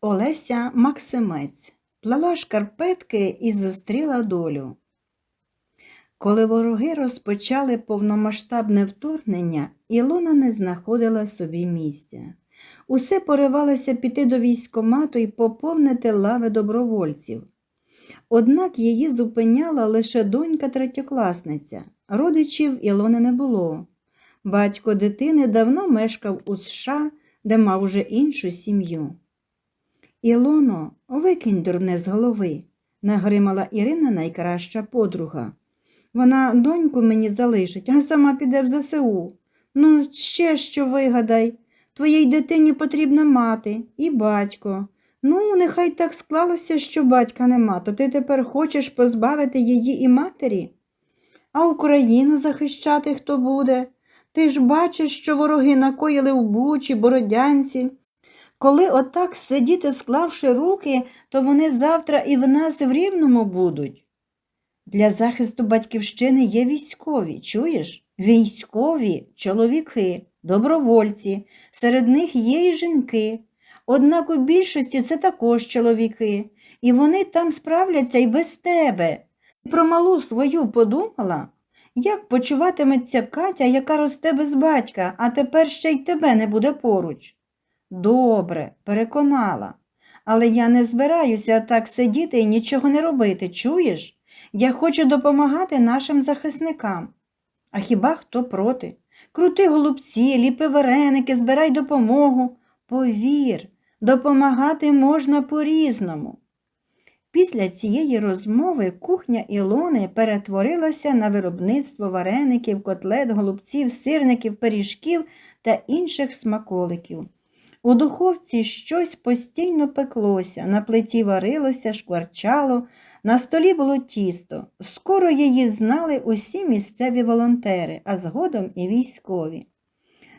Олеся Максимець плела шкарпетки і зустріла долю. Коли вороги розпочали повномасштабне вторгнення, Ілона не знаходила собі місця. Усе поривалося піти до військкомату і поповнити лави добровольців. Однак її зупиняла лише донька третьокласниця. Родичів Ілони не було. Батько дитини давно мешкав у США, де мав уже іншу сім'ю. Ілоно, викинь дурне з голови, нагримала Ірина найкраща подруга. Вона доньку мені залишить, а сама піде в ЗСУ. Ну, ще що вигадай. Твоїй дитині потрібна мати і батько. Ну, нехай так склалося, що батька нема, то ти тепер хочеш позбавити її і матері? А Україну захищати хто буде? Ти ж бачиш, що вороги накоїли в Бучі, Бородянці. Коли отак сидіти, склавши руки, то вони завтра і в нас в рівному будуть. Для захисту батьківщини є військові, чуєш? Військові, чоловіки, добровольці, серед них є і жінки. Однак у більшості це також чоловіки, і вони там справляться і без тебе. Про малу свою подумала? Як почуватиметься Катя, яка росте без батька, а тепер ще й тебе не буде поруч? Добре, переконала. Але я не збираюся так сидіти і нічого не робити, чуєш? Я хочу допомагати нашим захисникам. А хіба хто проти? Крути голубці, ліпи вареники, збирай допомогу. Повір, допомагати можна по-різному. Після цієї розмови кухня Ілони перетворилася на виробництво вареників, котлет, голубців, сирників, пиріжків та інших смаколиків. У духовці щось постійно пеклося, на плиті варилося, шкварчало, на столі було тісто. Скоро її знали усі місцеві волонтери, а згодом і військові.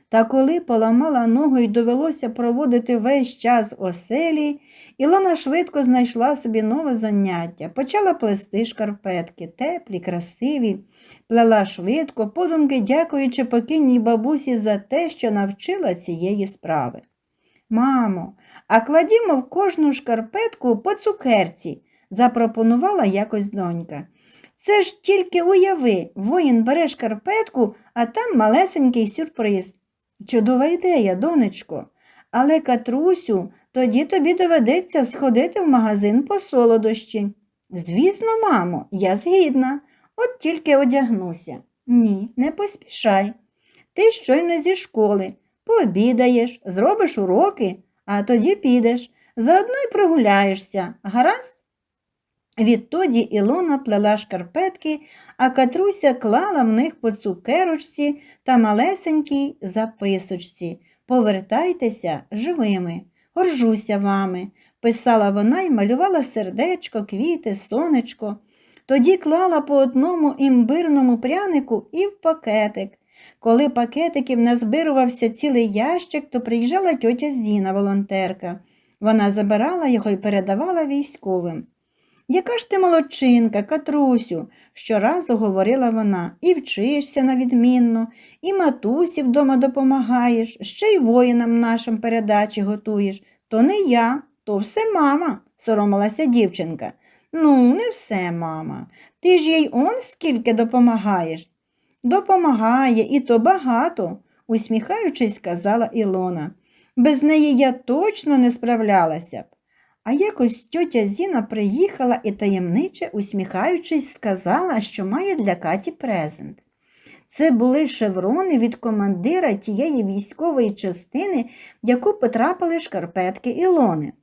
Та коли поламала ногу і довелося проводити весь час оселі, Ілона швидко знайшла собі нове заняття, почала плести шкарпетки, теплі, красиві, плела швидко, подумки, дякуючи покинній бабусі за те, що навчила цієї справи. Мамо, а кладімо в кожну шкарпетку по цукерці, запропонувала якось донька. Це ж тільки уяви, воїн бере шкарпетку, а там малесенький сюрприз. Чудова ідея, донечко. Але, Катрусю, тоді тобі доведеться сходити в магазин по солодощі. Звісно, мамо, я згідна, от тільки одягнуся. Ні, не поспішай. Ти щойно зі школи, пообідаєш, зробиш уроки, а тоді підеш, заодно й прогуляєшся, гаразд? Відтоді Ілона плела шкарпетки, а Катруся клала в них по цукерочці та малесенькій записочці. Повертайтеся живими, горжуся вами, писала вона і малювала сердечко, квіти, сонечко. Тоді клала по одному імбирному прянику і в пакетик. Коли пакетиків назбирувався цілий ящик, то приїжджала тьотя Зіна, волонтерка. Вона забирала його і передавала військовим. Яка ж ти молодчинка, Катрусю, щоразу говорила вона, і вчишся на відмінно, і матусі вдома допомагаєш, ще й воїнам нашим передачі готуєш. То не я, то все мама, соромилася дівчинка. Ну, не все, мама. Ти ж їй он скільки допомагаєш. Допомагає, і то багато, усміхаючись, сказала Ілона. Без неї я точно не справлялася б. А якось тьотя Зіна приїхала і таємниче, усміхаючись, сказала, що має для Каті презент. Це були шеврони від командира тієї військової частини, в яку потрапили шкарпетки Ілони.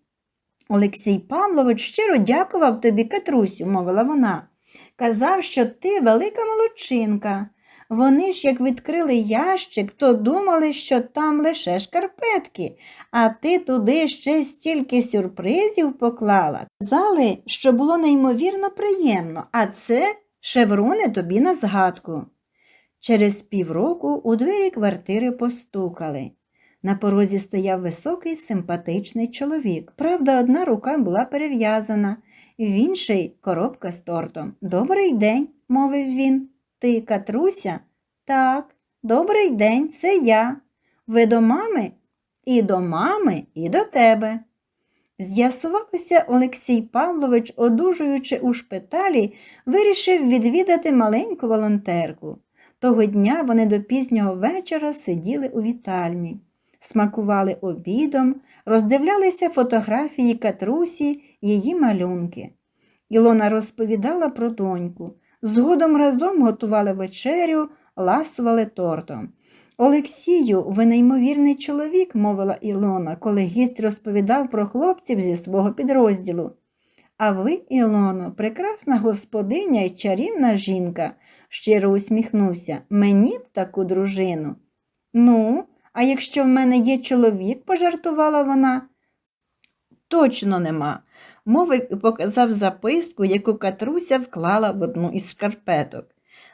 Олексій Павлович щиро дякував тобі, Катрусю, мовила вона. Казав, що ти велика молодчинка. Вони ж, як відкрили ящик, то думали, що там лише шкарпетки, а ти туди ще стільки сюрпризів поклала. Казали, що було неймовірно приємно, а це шеврони тобі на згадку. Через півроку у двері квартири постукали. На порозі стояв високий, симпатичний чоловік. Правда, одна рука була перев'язана, в інший коробка з тортом. Добрий день, мовив він. Ти, Катруся? Так, добрий день, це я. Ви до мами? І до мами, і до тебе. З'ясувалося, Олексій Павлович, одужуючи у шпиталі, вирішив відвідати маленьку волонтерку. Того дня вони до пізнього вечора сиділи у вітальні, смакували обідом, роздивлялися фотографії Катрусі, її малюнки. Ілона розповідала про доньку. Згодом разом готували вечерю, ласували тортом. Олексію, ви неймовірний чоловік, мовила Ілона, коли гість розповідав про хлопців зі свого підрозділу. А ви, Ілоно, прекрасна господиня і чарівна жінка, щиро усміхнувся. Мені б таку дружину. Ну, а якщо в мене є чоловік, пожартувала вона. Точно нема, мовив і показав записку, яку Катруся вклала в одну із шкарпеток.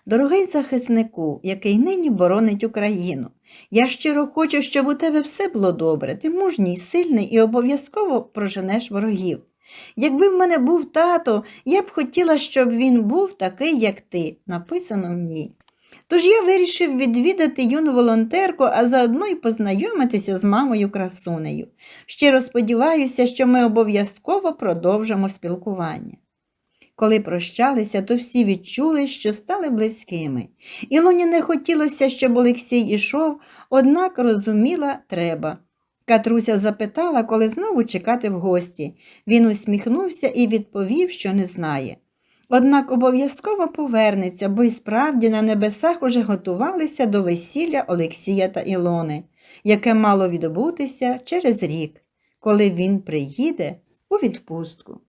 Дорогий захиснику, який нині боронить Україну, я щиро хочу, щоб у тебе все було добре, ти мужній, сильний і обов'язково проженеш ворогів. Якби в мене був тато, я б хотіла, щоб він був такий, як ти, написано в ній. Тож я вирішив відвідати юну волонтерку, а заодно й познайомитися з мамою красунею. Щиро сподіваюся, що ми обов'язково продовжимо спілкування. Коли прощалися, то всі відчули, що стали близькими. Ілоні не хотілося, щоб Олексій ішов, однак розуміла треба. Катруся запитала, коли знову чекати в гості. Він усміхнувся і відповів, що не знає. Однак обов'язково повернеться, бо й справді на небесах уже готувалися до весілля Олексія та Ілони, яке мало відбутися через рік, коли він приїде у відпустку.